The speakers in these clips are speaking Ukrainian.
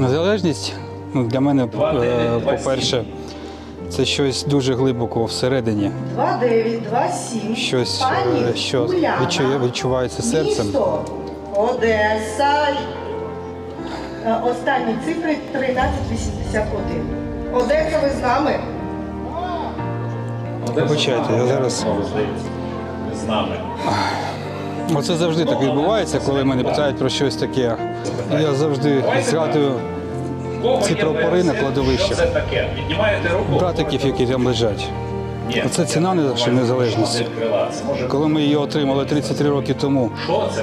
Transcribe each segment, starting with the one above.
Незалежність ну, для мене, е, по-перше, це щось дуже глибоко всередині, 2927. щось, е, що відчує, відчувається серцем. Місто Одеса. Е, Останні цифри 1381. Одеса, ви з нами? Вибачайте, я зараз. з нами. Оце завжди так відбувається, коли мене питають про щось таке. Я завжди згадую ці прапори на кладовищах. Це братиків, які там лежать. Оце ціна нашої незалежності. Це Коли ми її отримали 33 роки тому, це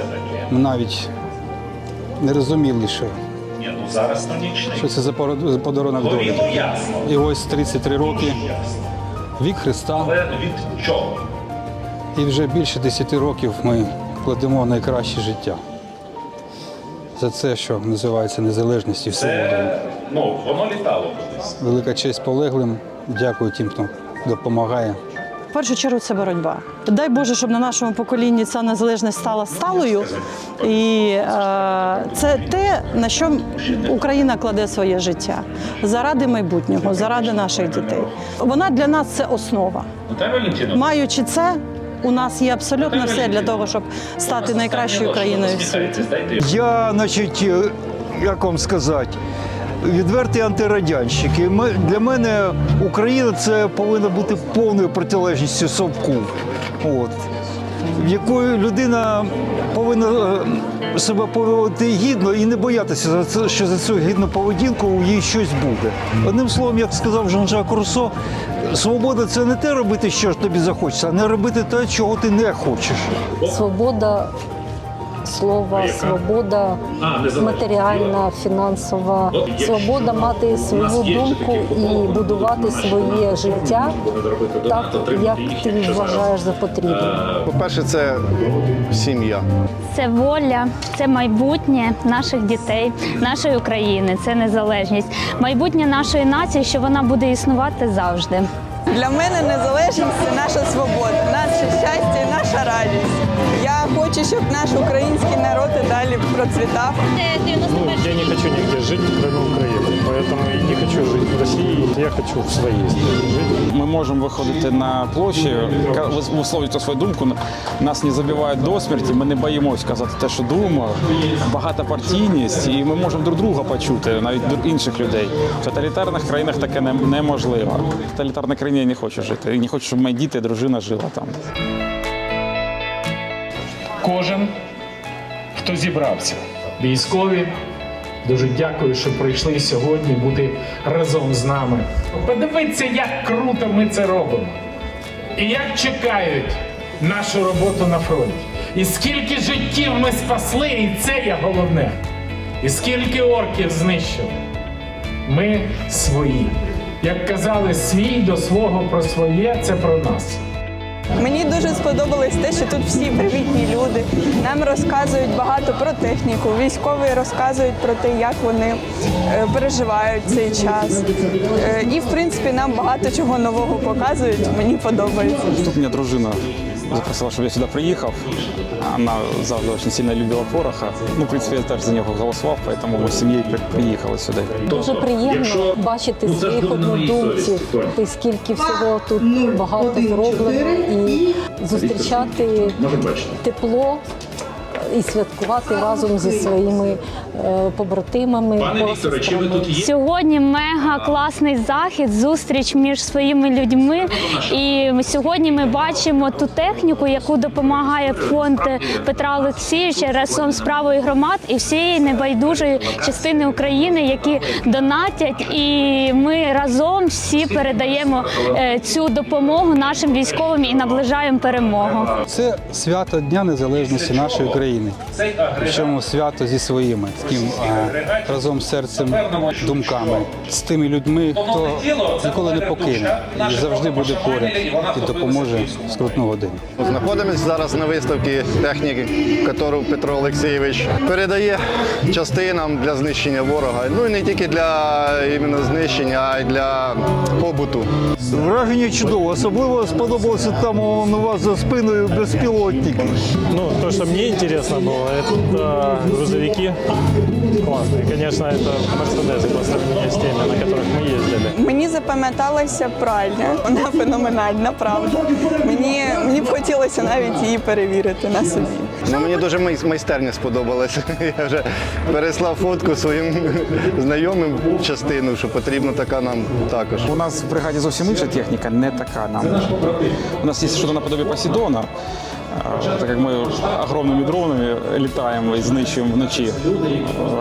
ми навіть не розуміли, що, що це за подарунок долі. І ось 33 роки, вік Христа, і вже більше 10 років ми кладемо найкраще життя. За це, що називається незалежністю і свободою. Це, ну, воно літало кудись. Велика честь полеглим. Дякую тим, хто допомагає. В першу чергу це боротьба. Дай Боже, щоб на нашому поколінні ця незалежність стала сталою. І е, це те, на що Україна кладе своє життя заради майбутнього, заради наших дітей. Вона для нас це основа. Валентиновна, Маючи це, у нас є абсолютно все для того, щоб стати найкращою країною в світі. Я, значить, е, як вам сказати, відвертий антирадянщик. І ми- для мене Україна це повинна бути повною протилежністю Совку. От. Якої людина повинна е, себе поводити гідно і не боятися, за це, що за цю гідну поведінку у їй щось буде. Одним словом, як сказав Жан-Жак Руссо, свобода це не те робити, що тобі захочеться, а не робити те, чого ти не хочеш. свобода слова, свобода А, матеріальна, фінансова, свобода мати свою думку і будувати своє життя так, як ти зараз, вважаєш за потрібне. По-перше, це сім'я. Це воля, це майбутнє наших дітей, нашої України, це незалежність, майбутнє нашої нації, що вона буде існувати завжди. Для мене незалежність це наша свобода, наше щастя і наша радість. Я хочу, щоб наш український народ і далі процвітав. Ну, я не хочу нігде жити, крім Украины. Поэтому и не хочу жить в России. Я хочу в своей стране жить. Ми можемо виходити на площі, висловлювати свою думку. Нас не забивають до смерті. Ми не боїмось казати те, що думаємо. Багатопартійність, і ми можемо друг друга почути, навіть інших людей. В тоталітарних країнах таке неможливо. В тоталітарній країні я не хочу жити. І не хочу, щоб мої діти, дружина жила там. кожен, хто зібрався. Військові, дуже дякую, що прийшли сьогодні бути разом з нами. Подивіться, як круто ми це робимо. І як чекають нашу роботу на фронті. І скільки життів ми спасли, і це є головне. І скільки орків знищили. Ми свої. Як казали, свій до свого про своє це про нас. Мені дуже сподобалось те, що тут всі привітні люди. Нам розказують багато про техніку. Військові розказують про те, як вони е, переживають цей час. Е, І в принципі нам багато чого нового показують. Мені подобається. Тут мене дружина запросила, щоб я сюди приїхав. Вона завжди дуже сильно любила пороха. Ну, в принципі, я теж за нього голосував, тому ми з сім'єю приїхали сюди. Дуже приємно бачити своїх однодумців, і скільки всього тут багато зроблено, і зустрічати тепло і святкувати разом зі своїми е, побратимами. Пане Вікторе, чи ви тут є? Сьогодні мега класний захід, зустріч між своїми людьми. І сьогодні ми бачимо ту техніку, яку допомагає фонд Петра Олексійовича разом з правою громад і всієї небайдужої частини України, які донатять. І ми разом всі передаємо е, цю допомогу нашим військовим і наближаємо перемогу. Це свято Дня Незалежності нашої країни. Причому свято зі своїми таким е, разом з серцем, думками, з тими людьми, хто ніколи не покине і завжди буде поряд і допоможе в скрутну годину. Знаходимося зараз на виставці техніки, яку Петро Олексійович передає частинам для знищення ворога. Ну і не тільки для іменно знищення, а й для побуту. Враження чудово. Особливо сподобалося там у вас за спиною безпілотники. Ну, то, что мне интересно, интересно было. Это грузовики классные. Конечно, это Мерседесы по сравнению с теми, на которых мы ездили. Мені запам'яталася пральня. Вона феноменальна, правда. Мені, мені б хотілося навіть її перевірити на собі. Ну, мені дуже май- майстерня сподобалася. Я вже переслав фотку своїм знайомим частину, що потрібна така нам також. У нас в бригаді зовсім інша техніка, не така нам. У нас є щось наподобие Посейдона, а, так як ми огромними дронами літаємо і знищуємо вночі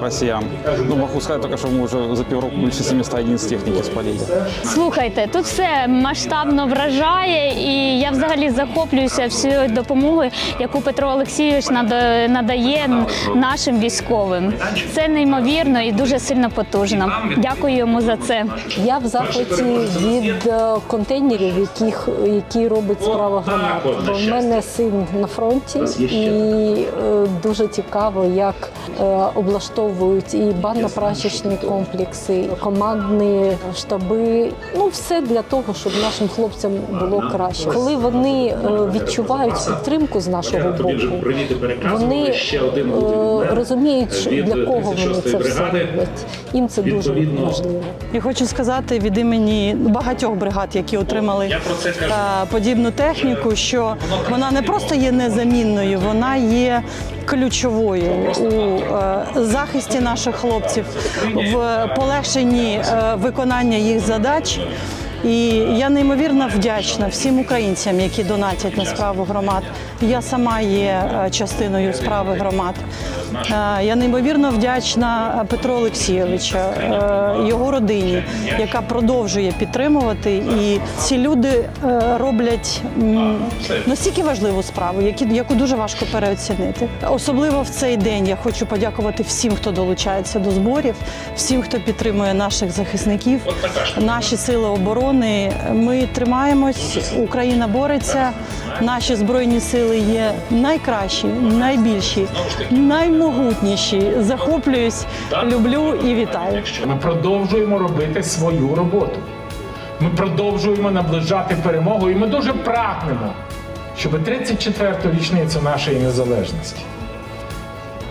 росіян. Ну, можу сказати тільки, що ми вже за півроку більше 700 одиниць техніки спалили. Слухайте, тут все масштабно вражає, і я взагалі захоплююся всією допомогою, яку Петро Олексійович нада- надає нашим військовим. Це неймовірно і дуже сильно потужно. Дякую йому за це. Я в захваті від е, контейнерів, яких, які робить справа громад. Бо в мене син на фронті, і е, дуже цікаво, як е, облаштовують і банно-прачечні комплекси, командні штаби. Ну все для того, щоб нашим хлопцям було краще. Коли вони е, відчувають підтримку з нашого боку, вони е, розуміють, що для кого вони це все роблять. Їм це дуже важливо. І хочу сказати від імені багатьох бригад, які отримали е, подібну техніку, що вона не просто є незамінною, вона є ключовою у е, захисті наших хлопців, в полегшенні е, виконання їх задач. І я неймовірно вдячна всім українцям, які донатять на справу громад. Я сама є е, частиною справи громад. Е, Я неймовірно вдячна Петру Олексійовичу, е, його родині, яка продовжує підтримувати. І ці люди е, роблять настільки важливу справу, яку дуже важко переоцінити. Особливо в цей день я хочу подякувати всім, хто долучається до зборів, всім, хто підтримує наших захисників, наші сили оборони. Ми тримаємось, Україна бореться. Наші збройні сили є найкращі, найбільші, наймогутніші. Захоплююсь, люблю і вітаю. Ми продовжуємо робити свою роботу. Ми продовжуємо наближати перемогу, і ми дуже прагнемо, щоб 34-ту річницю нашої незалежності.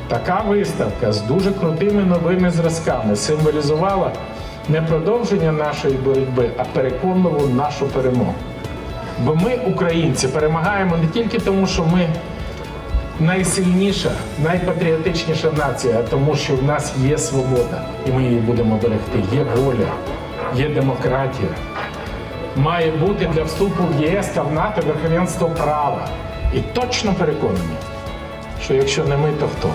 Така виставка з дуже крутими новими зразками символізувала не продовження нашої боротьби, а переконливу нашу перемогу. Бо ми, українці, перемагаємо не тільки тому, що ми найсильніша, найпатріотичніша нація, а тому що в нас є свобода, і ми її будемо берегти. Є воля, є демократія. Має бути для вступу в ЄС та в НАТО верховенство права. І точно переконані, що якщо не ми, то хто?